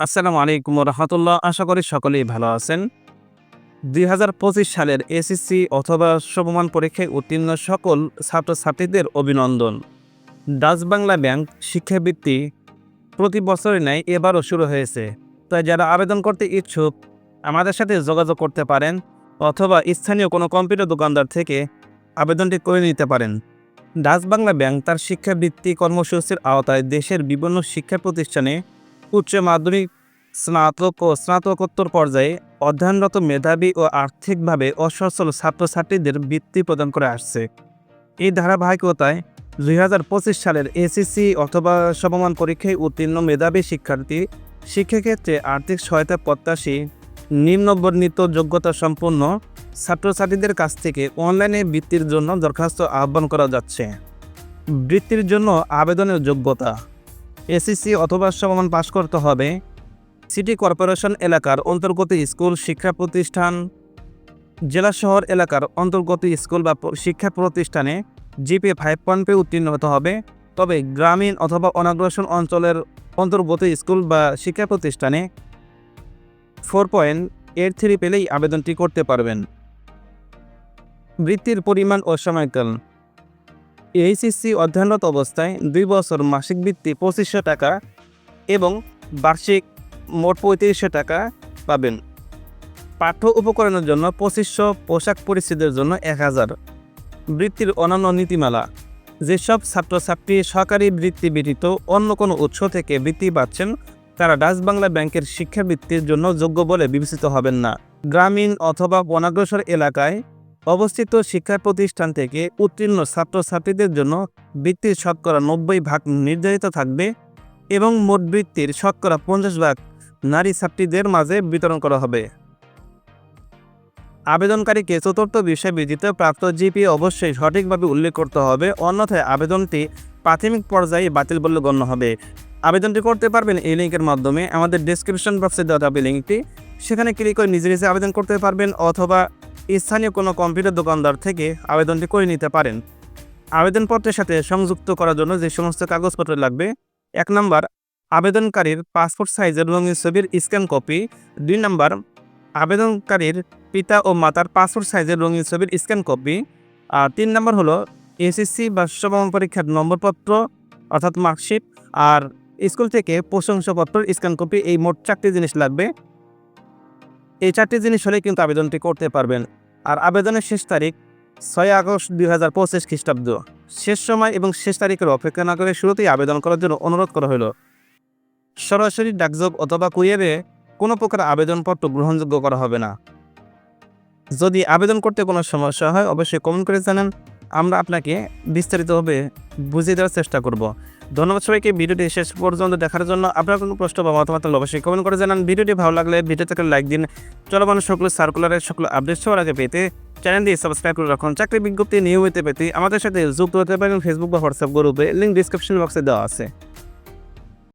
আসসালামু আলাইকুম রহমতুল্লাহ আশা করি সকলেই ভালো আছেন। দুই হাজার পঁচিশ সালের এসএসসি অথবা সমমান পরীক্ষায় উত্তীর্ণ সকল ছাত্রছাত্রীদের অভিনন্দন। ডাচ বাংলা ব্যাংক শিক্ষাবৃত্তি প্রতি বছরই নেয়, এবারও শুরু হয়েছে। তাই যারা আবেদন করতে ইচ্ছুক, আমাদের সাথে যোগাযোগ করতে পারেন অথবা স্থানীয় কোনো কম্পিউটার দোকানদার থেকে আবেদনটি করে নিতে পারেন। ডাচ বাংলা ব্যাংক তার শিক্ষাবৃত্তি কর্মসূচির আওতায় দেশের বিভিন্ন শিক্ষা প্রতিষ্ঠানে উচ্চ মাধ্যমিক স্নাতক ও স্নাতকোত্তর পর্যায়ে অধ্যয়নরত মেধাবী ও আর্থিকভাবে অসচ্ছল ছাত্রছাত্রীদের বৃত্তি প্রদান করে আসছে। এই ধারাবাহিকতায় দুই হাজার পঁচিশ সালের এসিসি অথবা সমমান পরীক্ষায় উত্তীর্ণ মেধাবী শিক্ষার্থী শিক্ষাক্ষেত্রে আর্থিক সহায়তা প্রত্যাশী নিম্নবর্ণিত যোগ্যতা সম্পন্ন ছাত্রছাত্রীদের কাছ থেকে অনলাইনে বৃত্তির জন্য দরখাস্ত আহ্বান করা যাচ্ছে। বৃত্তির জন্য আবেদনের যোগ্যতা এসএসসি অথবা সমমান পাশ করতে হবে। সিটি কর্পোরেশন এলাকার অন্তর্গত স্কুল, শিক্ষা প্রতিষ্ঠান, জেলা শহর এলাকার অন্তর্গত স্কুল বা শিক্ষা প্রতিষ্ঠানে জিপি ফাইভ পয়েন্ট উত্তীর্ণ হতে হবে। তবে গ্রামীণ অথবা অনাগ্রসন অঞ্চলের অন্তর্গত স্কুল বা শিক্ষা প্রতিষ্ঠানে ফোর পয়েন্ট এইট থ্রি পেলেই আবেদনটি করতে পারবেন। বৃত্তির পরিমাণ ও সময়কাল। এইচএসসি অধ্যয়নরত অবস্থায় দুই বছর মাসিক বৃত্তি পঁচিশশো টাকা এবং বার্ষিক মোট পঁয়ত্রিশশো টাকা পাবেন। পাঠ্য উপকরণের জন্য পঁচিশশো পোশাক পরিস্থিতির জন্য এক হাজার। বৃত্তির অন্যান্য নীতিমালা, যেসব ছাত্রছাত্রী সরকারি বৃত্তি ব্যতীত অন্য কোনো উৎস থেকে বৃত্তি পাচ্ছেন, তারা ডাচ বাংলা ব্যাংকের শিক্ষাবৃত্তির জন্য যোগ্য বলে বিবেচিত হবেন না। গ্রামীণ অথবা বনাগ্রসর এলাকায় অবস্থিত শিক্ষা প্রতিষ্ঠান থেকে উত্তীর্ণ ছাত্রছাত্রীদের জন্য বৃত্তির শতকরা নব্বই ভাগ নির্ধারিত থাকবে এবং মোট বৃত্তির শতকরা পঞ্চাশ ভাগ নারী ছাত্রীদের মাঝে বিতরণ করা হবে। আবেদনকারীকে চতুর্থ বিষয় বিদিতে প্রাপ্ত জিপি অবশ্যই সঠিকভাবে উল্লেখ করতে হবে, অন্যথায় আবেদনটি প্রাথমিক পর্যায়ে বাতিল বলে গণ্য হবে। আবেদনটি করতে পারবেন এই লিঙ্কের মাধ্যমে। আমাদের ডেসক্রিপশন বক্সে দেওয়া যাবে লিঙ্কটি। সেখানে ক্লিক করে নিজে নিজে আবেদন করতে পারবেন অথবা স্থানীয় কোনো কম্পিউটার দোকানদার থেকে আবেদনটি করে নিতে পারেন। আবেদনপত্রের সাথে সংযুক্ত করার জন্য যে সমস্ত কাগজপত্র লাগবে, এক নম্বর আবেদনকারীর পাসপোর্ট সাইজের রঙিন ছবির স্ক্যান কপি, দুই নম্বর আবেদনকারীর পিতা ও মাতার পাসপোর্ট সাইজের রঙিন ছবির স্ক্যান কপি, আর তিন নম্বর হলো এসএসসি বা সমমান পরীক্ষার নম্বরপত্র, অর্থাৎ মার্কশিট, আর স্কুল থেকে প্রশংসাপত্র স্ক্যান কপি, এই মোট চারটি জিনিস লাগবে। এই চারটি জিনিস হলে কিন্তু আবেদনটি করতে পারবেন। আর আবেদনের শেষ তারিখ ছয় আগস্ট দুই হাজার পঁচিশ খ্রিস্টাব্দ। শেষ সময় এবং শেষ তারিখের অপেক্ষা না করে শুরুতেই আবেদন করার জন্য অনুরোধ করা হলো। সরাসরি ডাকযোগ অথবা কুরিয়ারে কোনো প্রকার আবেদনপত্র গ্রহণযোগ্য করা হবে না। যদি আবেদন করতে কোনো সমস্যা হয়, অবশ্যই কমেন্ট করে জানান। আমরা আপনাকে বিস্তারিতভাবে বুঝিয়ে দেওয়ার চেষ্টা করব। ধন্যবাদ সবাইকে, ভিডিওটি শেষ পর্যন্ত দেখার জন্য আপনার কোনো প্রশ্ন বা মতামত অবশ্যই কমেন্ট করে জানান। ভিডিওটি ভালো লাগলে ভিডিও থেকে লাইক দিন। চলমান সকল সার্কুলারের সকল আপডেট সবার আগে পেতে চ্যানেল দিয়ে সাবস্ক্রাইব করে রাখুন। চাকরি বিজ্ঞপ্তি নিয়মিত পেতে আমাদের সাথে যুক্ত হতে পারেন ফেসবুক বা হোয়াটসঅ্যাপ গ্রুপে লিঙ্ক ডিসক্রিপশন বক্সে দেওয়া আছে।